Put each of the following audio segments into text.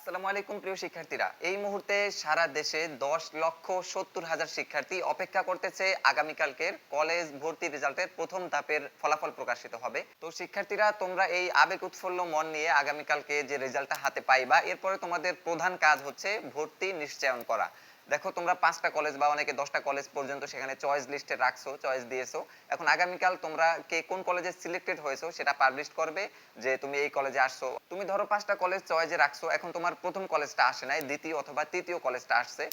আসসালামু আলাইকুম, প্রিয় শিক্ষার্থীরা। এই মুহূর্তে সারা দেশে দশ লক্ষ সত্তর হাজার শিক্ষার্থী অপেক্ষা করতেছে আগামীকালকের কলেজ ভর্তি রেজাল্টের প্রথম ধাপের ফলাফল প্রকাশিত হবে। তো শিক্ষার্থীরা, তোমরা এই আবেগ উৎফুল্ল মন নিয়ে আগামীকালকে যে রেজাল্টটা হাতে পাইবা, এরপরে তোমাদের প্রধান কাজ হচ্ছে ভর্তি নিশ্চয়ন করা। দেখো, তোমরা পাঁচটা কলেজ বা অনেকে দশটা কলেজ পর্যন্ত সেখানে চয়েস লিস্টে রাখছো চয়েস দিয়েছ। এখন আগামীকাল তোমরা কে কোন কলেজে সিলেক্টেড হয়েছো সেটা পাবলিশ করবে যে তুমি এই কলেজে আসছো। তুমি ধরো পাঁচটা কলেজ চয়েসে রাখছো, এখন তোমার প্রথম কলেজটা আসে নাই, দ্বিতীয় অথবা তৃতীয় কলেজটা আসছে।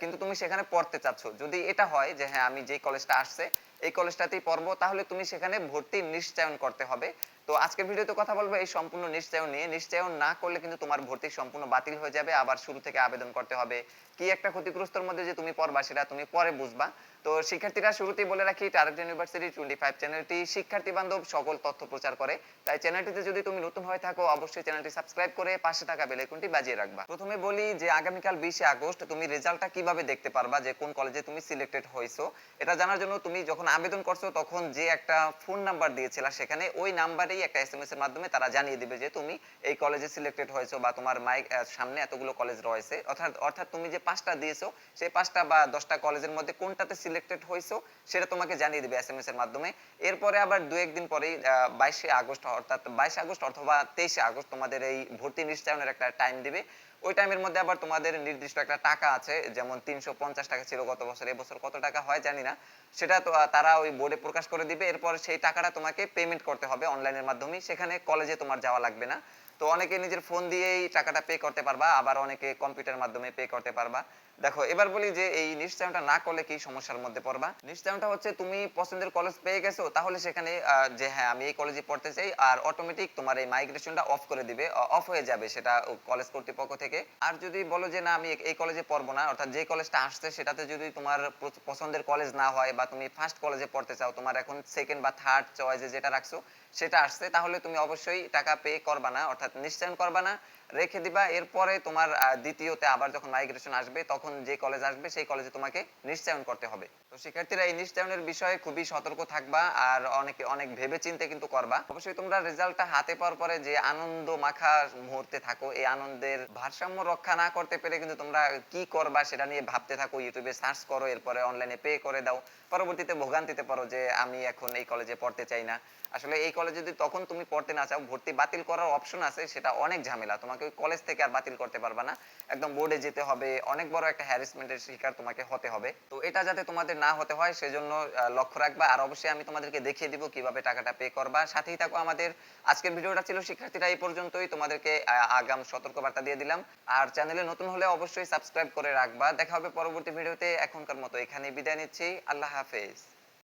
কিন্তু তুমি সেখানে পড়তে চাচ্ছ। যদি এটা হয় যে হ্যাঁ আমি যেই কলেজটা আসছে, এই কলেজটাতেই পড়ব, তাহলে তুমি সেখানে ভর্তি নিশ্চয়ন করতে হবে। তো আজকের ভিডিওতে কথা বলব এই সম্পূর্ণ নিশ্চয়ন নিয়ে। নিশ্চয়ন না করলে কিন্তু তোমার ভর্তি সম্পূর্ণ বাতিল হয়ে যাবে। আবার শুরু থেকে আবেদন করতে হবে। কি একটা ক্ষতিগ্রস্তর মধ্যে যে তুমি পড়বা, সেটা তুমি পরে বুঝবা। তো শিক্ষার্থীরা শুরুতেই বলে রাখি টার্গেট ইউনিভার্সিটি টোয়েন্টি ফাইভ চ্যানেলটি শিক্ষার্থী বান্ধব সকল তথ্য প্রচার করে। তাই চ্যানেলটিতে যদি তুমি নতুন হয়ে থাকো, অবশ্যই চ্যানেলটি সাবস্ক্রাইব করে পাশে থাকা বেল আইকনটি বাজিয়ে রাখবা। প্রথমে বলি যে, আগামীকাল বিশে আগস্ট তুমি রেজাল্টটা কীভাবে দেখতে পারবা? যে, কোন কলেজে তুমি সিলেক্টেড হয়েছো? এটা জানার জন্য তুমি যখন আবেদন করছ, তখন যে একটা ফোন নাম্বার দিয়েছিল, সেখানে ওই নাম্বারেই একটা এস এম এস এর মাধ্যমে তারা জানিয়ে দিবে যে, তুমি এই কলেজে সিলেক্টেড হয়েছো বা তোমার মাইক সামনে এতগুলো কলেজ রয়েছে। অর্থাৎ অর্থাৎ তুমি যে পাঁচটা দিয়েছ, সেই পাঁচটা বা দশটা কলেজের মধ্যে কোনটাতে সিলেক্টেড হয়েছো, সেটা তোমাকে জানিয়ে দিবে এসএমএস এর মাধ্যমে। এরপরে আবার দু একদিন পরেই বাইশে আগস্ট, অর্থাৎ বাইশে আগস্ট অথবা তেইশে আগস্ট তোমাদের এই ভর্তি নিশ্চয়নের একটা টাইম দিবে। ওই টাইমের মধ্যে আবার তোমাদের নির্দিষ্ট একটা টাকা আছে, যেমন তিনশো পঞ্চাশ টাকা ছিল গত বছর এবছর কত টাকা হয় জানি না। সেটা তো তারা ওই বোর্ডে প্রকাশ করে দিবে। এরপর সেই টাকাটা তোমাকে পেমেন্ট করতে হবে অনলাইনের মাধ্যমে সেখানে কলেজে তোমার যাওয়া লাগবে না। তো অনেকে নিজের ফোন দিয়েই টাকাটা পে করতে পারবা, আবার অনেকে কম্পিউটার মাধ্যমে পে করতে পারবা। দেখো, এবার বলি যে এই নিশ্চয়নটা না করলে কি সমস্যার মধ্যে পড়বা? নিশ্চয়নটা হচ্ছে তুমি পছন্দের কলেজ পেয়ে গেছো, তাহলে সেখানে যে হ্যাঁ আমি এই কলেজে পড়তে চাই, আর অটোমেটিক তোমার এই মাইগ্রেশনটা অফ করে দিবে অফ হয়ে যাবে সেটা কলেজ কর্তৃপক্ষ থেকে। আর যদি বলো যে না, আমি এই- কলেজে পড়ব না, অর্থাৎ যে কলেজটা আসছে সেটাতে যদি তোমার পছন্দের কলেজ না হয় বা তুমি ফার্স্ট কলেজে পড়তে চাও, তোমার এখন সেকেন্ড বা থার্ড চয়েসে যেটা রাখছো, সেটা আসছে, তাহলে তুমি অবশ্যই টাকা পে করবা না, অর্থাৎ নিশ্চয়ন করবা না। রেখে দিবা। এরপরে তোমার দ্বিতীয়তে আবার যখন মাইগ্রেশন আসবে, তখন যে কলেজ আসবে, সেই কলেজে তোমাকে নিশ্চয়ন করতে হবে। তো শিক্ষার্থীরা এই নিশ্চয়নের বিষয়ে খুবই সতর্ক থাকবা আর অনেকে, অনেক ভেবে চিন্তে কিন্তু করবা। অবশ্যই তোমরা রেজাল্টটা হাতে পাওয়ার পরে যে আনন্দ মাখা মুহূর্তে থাকো, এই আনন্দের ভারসাম্য রক্ষা না করতে পেরে কিন্তু তোমরা কি করবা সেটা নিয়ে ভাবতে থাকো। ইউটিউবে সার্চ করো, এরপরে অনলাইনে পে করে দাও। পরবর্তীতে ভোগান্তিতে পারো যে আমি এখন এই কলেজে পড়তে চাই না। আসলে এই কলেজে যদি তখন তুমি পড়তে না চাও, ভর্তি বাতিল করার অপশন আছে, সেটা অনেক ঝামেলা। তোমাকে ওই কলেজ থেকে আর বাতিল করতে পারবা না। একদম বোর্ডে যেতে হবে, অনেক বড় একটা হ্যারাসমেন্টের শিকার তোমাকে হতে হবে। তো এটা যাতে তোমাদের না হতে হয়, সেজন্য লক্ষ্য রাখবা। আর অবশ্যই আমি তোমাদেরকে দেখিয়ে দিব কীভাবে টাকাটা পে করবা। সাথেই থাকো আমাদের আজকের ভিডিওটা ছিল শিক্ষার্থীরা এই পর্যন্তই। তোমাদেরকে আগাম সতর্কবার্তা দিয়ে দিলাম। আর চ্যানেলে নতুন হলে অবশ্যই সাবস্ক্রাইব করে রাখবা। দেখা হবে পরবর্তী ভিডিওতে। এখনকার মতো এখানে বিদায় নিচ্ছি। আল্লাহ হাফেজ।